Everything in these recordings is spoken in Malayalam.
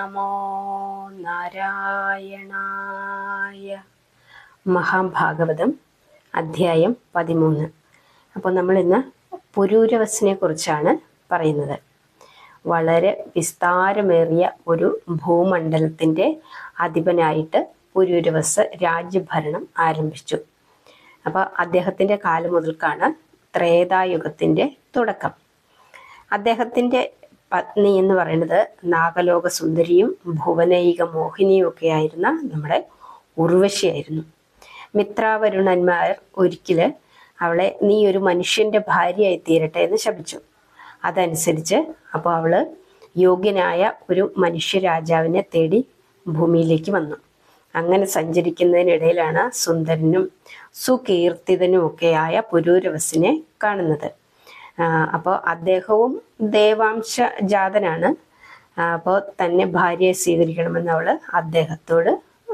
നമോ നാരായണായ മഹാഭാഗവതം അധ്യായം പതിമൂന്ന്. അപ്പോൾ നമ്മൾ ഇന്ന് പുരൂരവസിനെ കുറിച്ചാണ് പറയുന്നത്. വളരെ വിസ്താരമേറിയ ഒരു ഭൂമണ്ഡലത്തിന്റെ അധിപനായിട്ട് പുരൂരവസ് രാജ്യഭരണം ആരംഭിച്ചു. അപ്പോൾ അദ്ദേഹത്തിന്റെ കാലം മുതൽക്കാണ് ത്രേതായുഗത്തിന്റെ തുടക്കം. അദ്ദേഹത്തിന്റെ പത്നി എന്ന് പറയുന്നത് നാഗലോക സുന്ദരിയും ഭുവനൈക മോഹിനിയും ഒക്കെ ആയിരുന്ന നമ്മുടെ ഉർവശിയായിരുന്നു മിത്രാവരുണന്മാർ ഒരിക്കൽ അവളെ നീ ഒരു മനുഷ്യന്റെ ഭാര്യയായി തീരട്ടെ എന്ന് ശപിച്ചു. അതനുസരിച്ച് അപ്പോൾ അവൾ യോഗ്യനായ ഒരു മനുഷ്യ രാജാവിനെ തേടി ഭൂമിയിലേക്ക് വന്നു. അങ്ങനെ സഞ്ചരിക്കുന്നതിനിടയിലാണ് സുന്ദരനും സുകീർത്തിതനും ഒക്കെയായ പുരൂരവസിനെ കാണുന്നത്. അപ്പോൾ അദ്ദേഹവും ദേവാംശ ജാതനാണ്. അപ്പോൾ തന്നെ ഭാര്യയെ സ്വീകരിക്കണമെന്ന് അവൾ അദ്ദേഹത്തോട്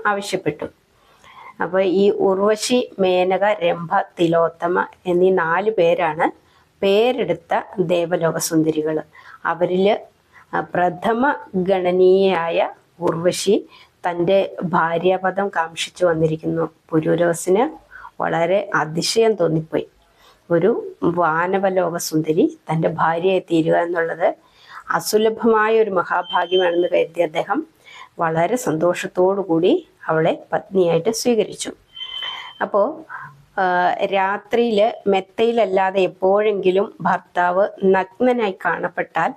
ആവശ്യപ്പെട്ടു. അപ്പോൾ ഈ ഉർവശി മേനക രംഭ തിലോത്തമ എന്നീ നാല് പേരാണ് പേരെടുത്ത ദേവലോക സുന്ദരികൾ അവരിൽ പ്രഥമ ഗണനീയായ ഉർവശി തന്റെ ഭാര്യാപദം കാക്ഷിച്ചു വന്നിരിക്കുന്നു. പുരൂരവസിന് വളരെ അതിശയം തോന്നിപ്പോയി. ഒരു വാനവലോക സുന്ദരി തന്റെ ഭാര്യയെ തീരുക എന്നുള്ളത് അസുലഭമായ ഒരു മഹാഭാഗ്യമാണെന്ന് കരുതി അദ്ദേഹം വളരെ കൂടി അവളെ പത്നിയായിട്ട് സ്വീകരിച്ചു. അപ്പോൾ രാത്രിയിൽ മെത്തയിലല്ലാതെ എപ്പോഴെങ്കിലും ഭർത്താവ് നഗ്നനായി കാണപ്പെട്ടാൽ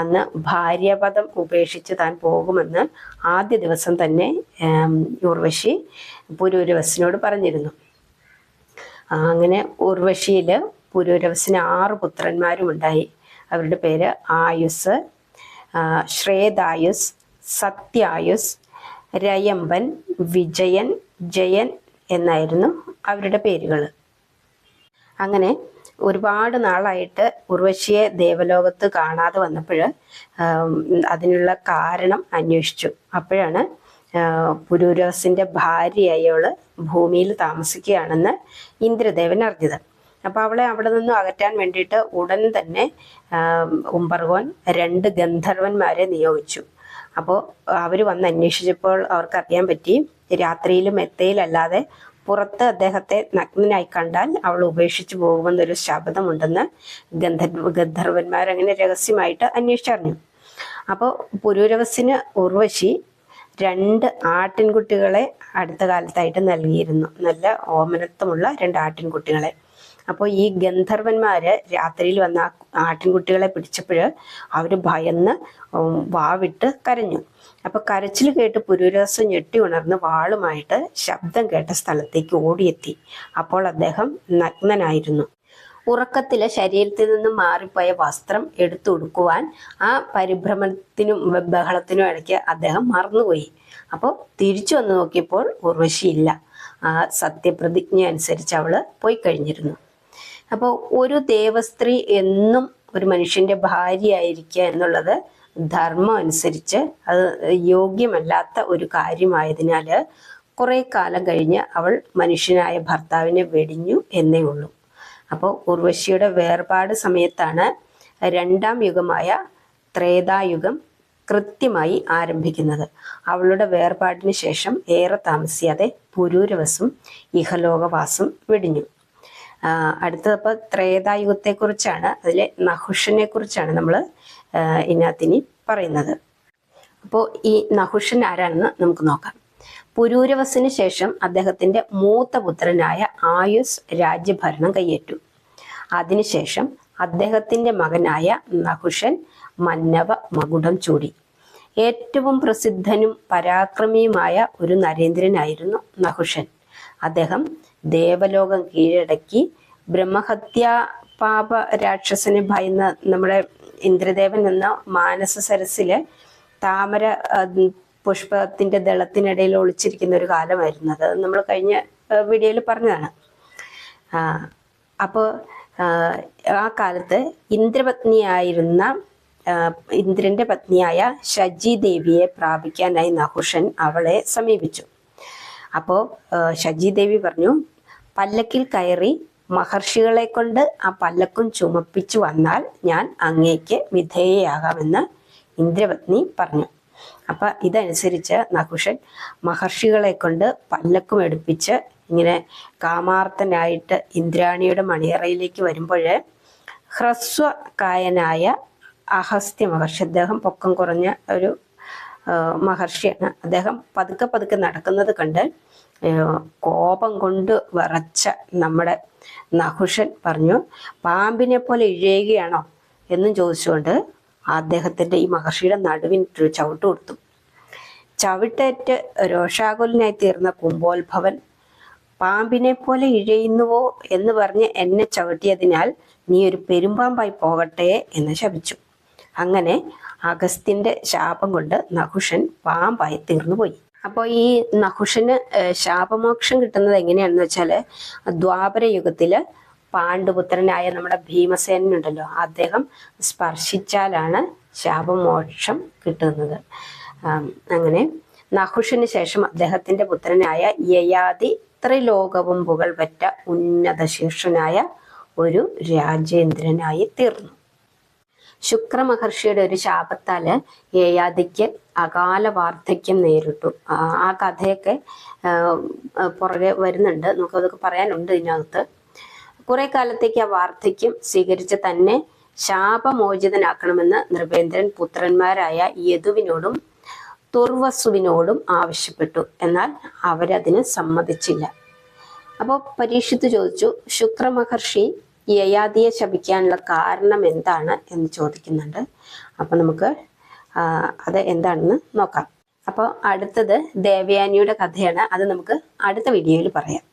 അന്ന് ഭാര്യപദം ഉപേക്ഷിച്ച് താൻ പോകുമെന്ന് ആദ്യ ദിവസം തന്നെ ഉർവശി പുരൂരവസിനോട് പറഞ്ഞിരുന്നു. അങ്ങനെ ഉർവശിയിൽ പുരൂരവസിന് ആറ് പുത്രന്മാരും ഉണ്ടായി അവരുടെ പേര് ആയുസ് ശ്രേതായുസ് സത്യായുസ് രയമ്പൻ വിജയൻ ജയൻ എന്നായിരുന്നു അവരുടെ പേരുകൾ അങ്ങനെ ഒരുപാട് നാളായിട്ട് ഉർവശിയെ ദേവലോകത്ത് കാണാതെ വന്നപ്പോൾ അതിനുള്ള കാരണം അന്വേഷിച്ചു. അപ്പോഴാണ് പുരൂരവസിന്റെ ഭാര്യയായവൾ ഭൂമിയിൽ താമസിക്കുകയാണെന്ന് ഇന്ദ്രദേവൻ അറിഞ്ഞത്. അപ്പോൾ അവളെ അവിടെ നിന്നും അകറ്റാൻ വേണ്ടിയിട്ട് ഉടൻ തന്നെ ഉംബർഗോൻ രണ്ട് ഗന്ധർവന്മാരെ നിയോഗിച്ചു. അപ്പോൾ അവർ വന്ന് അന്വേഷിച്ചപ്പോൾ അവർക്ക് അറിയാൻ പറ്റി രാത്രിയിലും മെത്തയിലല്ലാതെ പുറത്ത് അദ്ദേഹത്തെ നഗ്നനായി കണ്ടാൽ അവൾ ഉപേക്ഷിച്ചു പോകുമെന്നൊരു ശബ്ദമുണ്ടെന്ന് ഗന്ധർവ ഗന്ധർവന്മാരങ്ങനെ രഹസ്യമായിട്ട് അന്വേഷിച്ചറിഞ്ഞു. അപ്പോൾ പുരൂരവസിന് ഉർവശി രണ്ട് ആട്ടിൻകുട്ടികളെ അടുത്ത കാലത്തായിട്ട് നൽകിയിരുന്നു. നല്ല ഓമനത്വമുള്ള രണ്ട് ആട്ടിൻകുട്ടികളെ. അപ്പോൾ ഈ ഗന്ധർവന്മാര് രാത്രിയിൽ വന്ന ആട്ടിൻകുട്ടികളെ പിടിച്ചപ്പോൾ അവർ ഭയന്ന് വാവിട്ട് കരഞ്ഞു. അപ്പോൾ കരച്ചിൽ കേട്ട് പുരുരസം ഞെട്ടി ഉണർന്ന് വാളുമായിട്ട് ശബ്ദം കേട്ട സ്ഥലത്തേക്ക് ഓടിയെത്തി. അപ്പോൾ അദ്ദേഹം നഗ്നനായിരുന്നു. ഉറക്കത്തിലെ ശരീരത്തിൽ നിന്നും മാറിപ്പോയ വസ്ത്രം എടുത്തുടുക്കുവാൻ ആ പരിഭ്രമത്തിനും ബഹളത്തിനും ഇടയ്ക്ക് അദ്ദേഹം മറന്നുപോയി. അപ്പോൾ തിരിച്ചു വന്ന് നോക്കിയപ്പോൾ ഉർവശിയില്ല ആ സത്യപ്രതിജ്ഞ അനുസരിച്ച് അവൾ പോയി കഴിഞ്ഞിരുന്നു. അപ്പോൾ ഒരു ദേവസ്ത്രീ എന്നും ഒരു മനുഷ്യന്റെ ഭാര്യയായിരിക്കുക എന്നുള്ളത് ധർമ്മം അനുസരിച്ച് അത് യോഗ്യമല്ലാത്ത ഒരു കാര്യമായതിനാൽ കുറെ കാലം കഴിഞ്ഞ് അവൾ മനുഷ്യനായ ഭർത്താവിനെ വെടിഞ്ഞു എന്നേ ഉള്ളൂ. അപ്പോൾ ഉർവശിയുടെ വേർപാട് സമയത്താണ് രണ്ടാം യുഗമായ ത്രേതായുഗം കൃത്യമായി ആരംഭിക്കുന്നത്. അവളുടെ വേർപാടിന് ശേഷം ഏറെ താമസിയാതെ പുരൂരവസും ഇഹലോകവാസം വെടിഞ്ഞു. അടുത്തപ്പോൾ ത്രേതായുഗത്തെക്കുറിച്ചാണ്. അതിലെ നഹുഷനെ കുറിച്ചാണ് നമ്മൾ ഇതിനകത്തിനി പറയുന്നത്. അപ്പോൾ ഈ നഹുഷൻ ആരാണെന്ന് നമുക്ക് നോക്കാം. പുരൂരവസിന് ശേഷം അദ്ദേഹത്തിന്റെ മൂത്ത പുത്രനായ ആയുസ് രാജ്യഭരണം കൈയേറ്റു. അതിനുശേഷം അദ്ദേഹത്തിന്റെ മകനായ നഹുഷൻ മന്നവ മകുടം ചൂടി. ഏറ്റവും പ്രസിദ്ധനും പരാക്രമിയുമായ ഒരു നരേന്ദ്രനായിരുന്നു നഹുഷൻ. അദ്ദേഹം ദേവലോകം കീഴടക്കി ബ്രഹ്മഹത്യാ പാപ രാക്ഷസനെ ഭയന്ന നമ്മുടെ ഇന്ദ്രദേവൻ എന്ന മാനസ സരസിലെ താമര പുഷ്പത്തിന്റെ ദളത്തിനിടയിൽ ഒളിച്ചിരിക്കുന്ന ഒരു കാലമായിരുന്നു. അത് നമ്മൾ കഴിഞ്ഞ വീഡിയോയിൽ പറഞ്ഞതാണ്. അപ്പോൾ ആ കാലത്ത് ഇന്ദ്രപത്നിയായിരുന്ന ഇന്ദ്രന്റെ പത്നിയായ ഷജി ദേവിയെ പ്രാപിക്കാനായി നഹുഷൻ അവളെ സമീപിച്ചു. അപ്പോൾ ഷജി ദേവി പറഞ്ഞു പല്ലക്കിൽ കയറി മഹർഷികളെ കൊണ്ട് ആ പല്ലക്കും ചുമപ്പിച്ചു വന്നാൽ ഞാൻ അങ്ങേക്ക് വിധേയയാകാമെന്ന് ഇന്ദ്രപത്നി പറഞ്ഞു. അപ്പം ഇതനുസരിച്ച് നഹുഷൻ മഹർഷികളെ കൊണ്ട് പല്ലക്കും എടുപ്പിച്ച് ഇങ്ങനെ കാമാർത്തനായിട്ട് ഇന്ദ്രാണിയുടെ മണിയറയിലേക്ക് വരുമ്പോൾ ഹ്രസ്വകായനായ അഹസ്ത്യ മഹർഷി അദ്ദേഹം പൊക്കം കുറഞ്ഞ ഒരു മഹർഷിയാണ്. അദ്ദേഹം പതുക്കെ പതുക്കെ നടക്കുന്നത് കണ്ട് കോപം കൊണ്ട് വിറച്ച നമ്മുടെ നഹുഷൻ പറഞ്ഞു പാമ്പിനെ പോലെ ഇഴയുകയാണോ? എന്നും ചോദിച്ചുകൊണ്ട് അദ്ദേഹത്തിന്റെ ഈ മഹർഷിയുടെ നടുവിന് ഒരു ചവിട്ട് കൊടുത്തു. ചവിട്ടേറ്റ് രോഷാകുലനായി തീർന്ന കുംഭോത്ഭവൻ പാമ്പിനെ പോലെ ഇഴയുന്നുവോ എന്ന് പറഞ്ഞ് എന്നെ ചവിട്ടിയതിനാൽ നീ ഒരു പെരുമ്പാമ്പായി പോകട്ടെ എന്ന് ശപിച്ചു. അങ്ങനെ അഗസ്ത്യന്റെ ശാപം കൊണ്ട് നഹുഷൻ പാമ്പായി തീർന്നുപോയി. അപ്പോൾ ഈ നഹുഷന് ശാപമോക്ഷം കിട്ടുന്നത് എങ്ങനെയാണെന്ന് വെച്ചാൽ ദ്വാപര യുഗത്തിൽ പാണ്ഡുപുത്രനായ നമ്മുടെ ഭീമസേനുണ്ടല്ലോ അദ്ദേഹം സ്പർശിച്ചാലാണ് ശാപമോക്ഷം കിട്ടുന്നത്. അങ്ങനെ നഹുഷിന് ശേഷം അദ്ദേഹത്തിന്റെ പുത്രനായ യയാതി ത്രിലോകവും പുകൾ പറ്റ ഉന്നത ശീർഷനായ ഒരു രാജേന്ദ്രനായി തീർന്നു. ശുക്രമഹർഷിയുടെ ഒരു ശാപത്താൽ യയാതിക്ക് അകാല വാർദ്ധക്യം നേരിട്ടു. ആ കഥയൊക്കെ പുറകെ വരുന്നുണ്ട്. നമുക്കതൊക്കെ പറയാനുണ്ട് ഇതിനകത്ത്. കുറെ കാലത്തേക്ക് ആ വാർദ്ധക്യം സ്വീകരിച്ച് തന്നെ ശാപമോചിതനാക്കണമെന്ന് നൃപേന്ദ്രൻ പുത്രന്മാരായ യദുവിനോടും തുർവസുവിനോടും ആവശ്യപ്പെട്ടു. എന്നാൽ അവരതിന് സമ്മതിച്ചില്ല. അപ്പോൾ പരീക്ഷിത്ത് ചോദിച്ചു ശുക്രമഹർഷി യയാതിയെ ശപിക്കാനുള്ള കാരണം എന്താണ്? എന്ന് ചോദിക്കുന്നുണ്ട്. അപ്പോൾ നമുക്ക് അത് എന്താണെന്ന് നോക്കാം. അപ്പോൾ അടുത്തത് ദേവയാനിയുടെ കഥയാണ്. അത് നമുക്ക് അടുത്ത വീഡിയോയിൽ പറയാം.